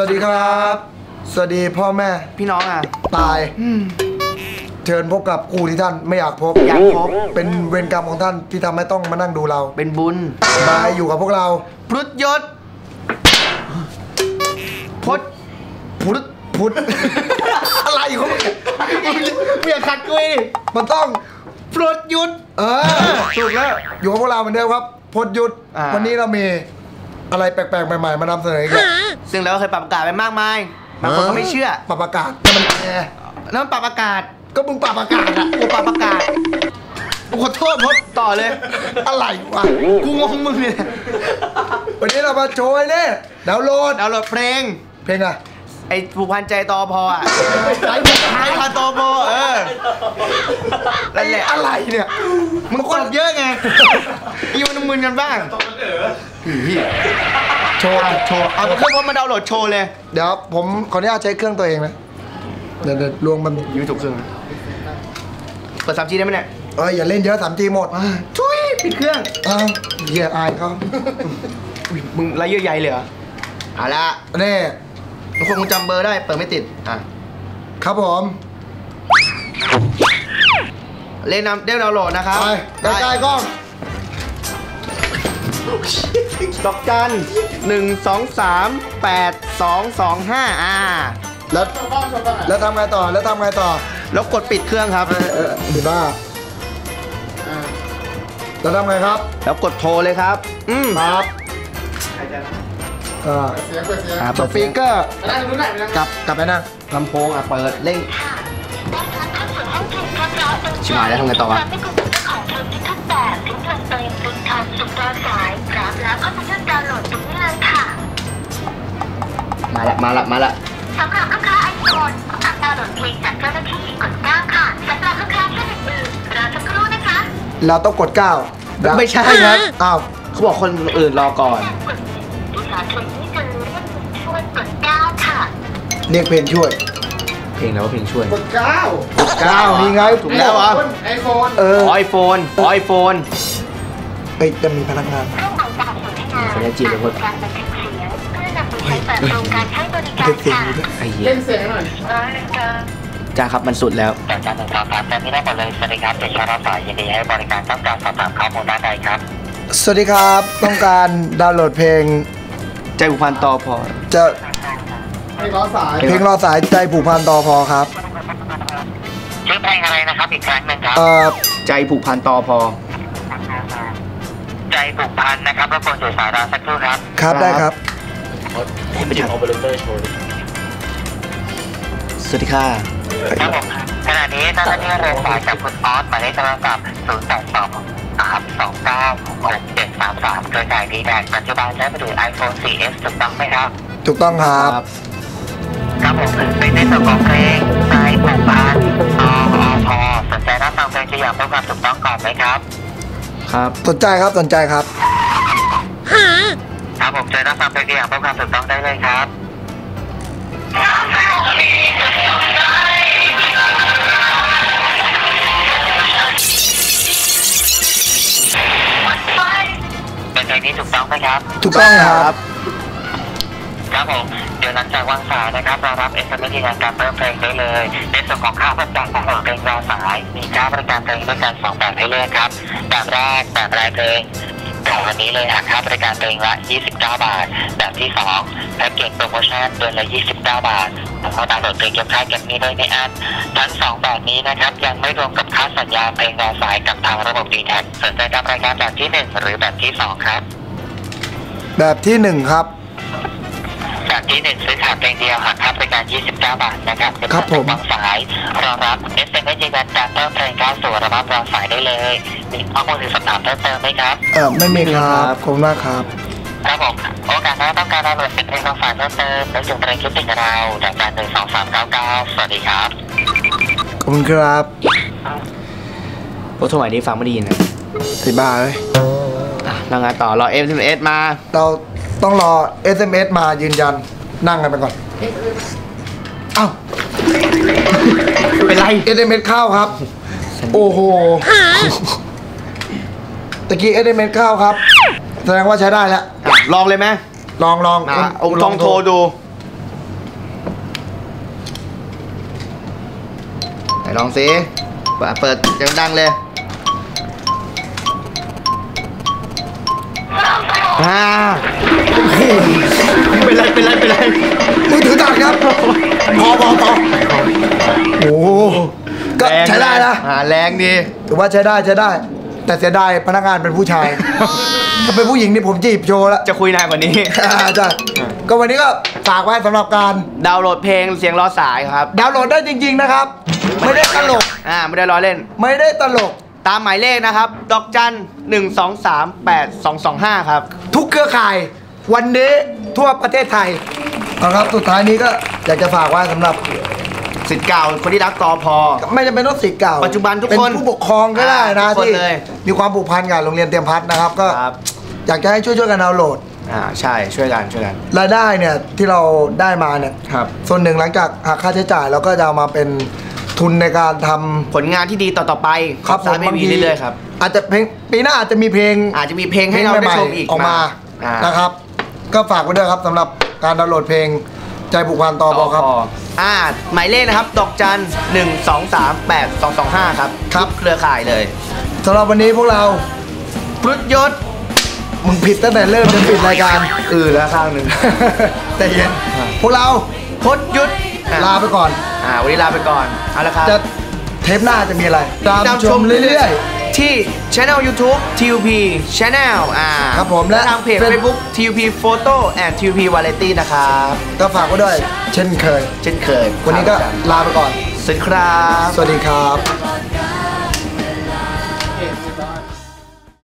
วัสดีครับ สวัสดีพ่อแม่พี่น้องอะ ตาย เชิญพบกับครูที่ท่านไม่อยากพบ อยากพบ เป็นเวรกรรมของท่านที่ทำให้ต้องมานั่งดูเรา เป็นบุญ มาอยู่กับพวกเราพรุษยศพดพุทธ พุทธ อะไรของมึงเมียขัดกุยมันต้องพรุษยุทธเออ ถูกแล้ว อยู่กับพวกเราเหมือนเดิมครับพจน์ยุทธอ่าวันนี้เรามี อะไรแปลกๆใหม่ๆมานำเสนออีกแล้วซึ่งเราก็เคยปรับอากาศไปมากมายบางคนก็ไม่เชื่อปรับอากาศแต่มันแอร์แล้วมันปรับอากาศก็มึงปรับอากาศอะกูปรับอากาศกูขอโทษพดต่อเลย อะไรวะกูงงมึงเนี่ยวันนี้เรามาโชว์ไอ้เนี่ยดาวน์โหลดดาวน์โหลดเพลงเพลงอะ ไอ้ผูกพันใจตอพออะไอ้พวกไอ้พันตอพอเออนั่นแหละอะไรเนี่ยมึงตอบเยอะไงอีมันมึนกันบ้างโชว์โชว์เอาเครื่องพดมาดาวน์โหลดโชว์เลย เดี๋ยวผมขออนุญาตใช้เครื่องตัวเองนะเดี๋ยวเดี๋ยวลวงมันยูทูบเครื่องเปิดสามจีได้ไหมเนี่ยเอ้ยอย่าเล่นเยอะสามจีหมดทุยปิดเครื่องอ้าวเหี้ยอายเขาอุ๊ยมึงไรเยอะใหญ่เลยเหรอเอาละแน่บางคนมึงจำเบอร์ได้ เปิดไม่ติด อะ ครับผมเล่นนำเด้ดาวน์โหลดนะครับ ไปใกล้ๆกล้องดอกจันหนึ่งสองสามแปดสองสองห้าอ่า แล้วแล้วทำไงต่อแล้วทำไงต่อ แล้วกดปิดเครื่องครับเออเออดีบ้าแล้วทำไงครับ แล้วกดโทรเลยครับ อืมครับ อ่าอ่าสเปิดปีกเกอร์นั่งรู้ไหนนะกลับกลับไปนั่งลำโพงอะเปิดเร่ง ชิบหายแล้วทำไงต่อวะ ไม่กลุ่มเจ้าของเพลงที่ทุกแบบถึงเพลงเต็มดึงทางสุดตาสายพร้อมแล้วก็มาเลือกดาวน์โหลดตรงนี้เลยค่ะมาละมาละมาละสำหรับลูกค้าไอโฟนสั่งดาวน์โหลดเพลงจากเจ้าหน้าที่กด9ค่ะสำหรับลูกค้าท่านอื่นๆรอสักครู่นะคะเราต้องกดเก้าไม่ใช่ครับอ้าวเขาบอกคนอื่นรอก่อน กด ดูสาธุนี้จะเรียกช่วยกด9ค่ะเรียกเพลงช่วย เพลงแล้วว่าเพลงช่วยกดเก้าเก้านี่ไงถูกแล้วเหรอไอโฟนเออไอโฟนไอโฟนเอ้ยจะมีพนักงานเครื่องหมายการสนทนาสัญญาณจีนเลยพดการบันทึกเสียงเพื่อนำไปใช้เปิดโครงการให้บริการเด็กเสียงค่ะอยู่ด้วยไอ้เหี้ยเล่นเสียงหน่อยจ้าครับมันสุดแล้วจากการหนึ่งสองสามแจ้งที่ได้หมดเลยสวัสดีครับเด็กชายรับสายยินดีให้บริการต้องการสอบถามข้อมูลด้านใดครับ สวัสดีครับ ต้องการดาวน์โหลดเพลง ใจผูกพันต่อพอ จะให้ล้อสายเพลงรอสายใจผูกพันต่อพอครับชื่อเพลงอะไรนะครับอีกครั้งหนึ่งครับเอ่อใจผูกพันต่อพอ ใจผูกพันนะครับรบกวนอยู่สายรอสักครู่ครับ ครับได้ครับไปถึงโอเปอเรเตอร์โชว์สวัสดีค่ะครับผมขณะนี้เจ้าหน้าที่เรียนสายกับคุณออสหมายเลขโทรศัพท์0 8 2 3 2 9 6 7 3 3โดยสายดีแดกปัจจุบันใช้มือถือ iPhone 4S ถูกต้องไหมครับ ถูกต้องครับ ครับผมเป็นในส่วนของเพลงใจผูกพันออพอสนใจรับฟังเพลงตัวอย่างเพื่อความถูกต้องก่อนไหมครับ ครับสนใจครับสนใจครับ ครับผมเจอรับฟังเพลงตัวอย่างเพื่อความถูกต้องได้เลยครับ นเพลงนี้ถูกต้องไหมครับถูกต้องครับ ครับผม เดี๋ยวหลังจากวางสายนะครับเรารับเอสเอ็มยืนยันการเพิ่มเพลงได้เลย ในส่วนของค่าบริการของเพลงรอสาย มีค่าบริการเพลงด้วยกันสองแบบให้เลือกครับแบบแรกแบบรายเพลงของวันนี้เลยหักค่าบริการเพลงละ 29 บาท แบบที่2แพ็กเกจโปรโมชั่นเดือนละ 29 บาทแล้วก็ดาวน์โหลดเพลงยกค่ายกันนี้โดยไม่อั้นทั้งสองแบบนี้นะครับ ยังไม่รวมกับค่าสัญญาเพลงรอสายกับทางระบบดีแท็สนใจกับรายการแบบที่หนึ่งหรือแบบที่สองครับ แบบที่หนึ่งครับ แบบที่หนึ่งซื้อขาดเพลงเดียวหักค่าบริการ 29 บาทนะครับครับผม วางสายรอรับเอสเอ็มเอยืนยันการเพิ่มเพลงเข้าสู่ระบบรอสายได้เลยมีข้อมูลหรือสอบถามเพิ่มเติมไหมครับ เออไม่มีครับขอบคุณมากครับ ครับผมโอกาสหน้าต้องการดาวน์โหลดเป็นเพลงรอสายเพิ่มเติมและจุดเพลงคิดถึงเราจากการหนึ่งสองสามเก้าเก้าสวัสดีครับ ขอบคุณครับ โอ้สมัยนี้ฟังไม่ได้ยินอะสิบ้าเลยอะ แล้งไงต่อรอ SMS มา เราต้องรอ SMS มายืนยันนั่งกันไปก่อน เอ้า เป็นไร SMS เข้าครับ โอ้โหตะกี้ SMS เข้าครับ แสดงว่าใช้ได้แล้วลองเลยไหมลองลองอะลองโทรดูไหนลองสิเปิดเปิดยังดังเลย อ่าเป็นไรเป็นไรเป็นไรมือถือตัดครับพอพอพอโอ้โหก็แรงใช้ได้นะอ่าแรงดีถือว่าใช้ได้ใช้ได้ แต่เสียดายพนักงานเป็นผู้ชาย ถ้าเป็นผู้หญิงนี่ผมจีบโชว์แล้วจะคุยนานกว่านี้อ่าใช่ก็วันนี้ก็ฝากไว้สำหรับการดาวน์โหลดเพลงเสียงรอสายครับ ดาวน์โหลดได้จริง ๆ นะครับ ไม่ได้ตลกอ่าไม่ได้ล้อเล่น ไม่ได้ตลก ตามหมายเลขนะครับ ดอกจันหนึ่งสองสามแปดสองสองห้าครับ ทุกเครือข่ายวันนี้ทั่วประเทศไทยเอาครับสุดท้ายนี้ก็อยากจะฝากไว้สำหรับสิทธิ์เก่าคนที่รักตอพอ ไม่จำเป็นต้องสิทธิ์เก่าปัจจุบันทุกเป็นคนผู้ปกครองก็ได้นะอ่าทุกคนที่เลยมีความผูกพันกับโรงเรียนเตรียมพัฒน์นะครับก็ครับ อยากจะให้ช่วยๆกันดาวน์โหลดอ่าใช่ช่วยกันช่วยกัน รายได้เนี่ยที่เราได้มาเนี่ย ครับ ส่วนหนึ่งหลังจากหักค่าใช้จ่ายเราก็จะเอามาเป็น ทุนในการทำ ผลงานที่ดีต่อต่อๆไปครับผสามไม่มีเรื่อยๆครับ อาจจะเพลงปีหน้าอาจจะมีเพลงอาจจะมีเพลงให้เราได้ชมอีกออกมาอ่านะครับ ก็ฝากไว้ด้วยครับสำหรับการดาวน์โหลดเพลงใจผูกพันต่อบอครับ อ่าหมายเลขนะครับ ดอกจันหนึ่งสองสามแปดสองสองห้าครับครับ ทุกเครือข่ายเลยสำหรับวันนี้พวกเราพรุดยศ มึงผิดตั้งแต่เริ่มจนปิดรายการ อือแล้วข้างหนึ่ง แต่เย็นพวกเราพดยุทธอะลาไปก่อน อ่าวันนี้ลาไปก่อนเอาละครับจะเทปหน้าจะมีอะไร ตามชมเรื่อยที่ Channel YouTube TUP Channel อ่าครับผมและและทางเพจเป็น Facebook TUP Photo and TUP Variety นะครับๆก็ฝากไว้ด้วย เช่นเคย เช่นเคย วันนี้ก็ลาไปก่อน สวัสดีครับ สวัสดีครับ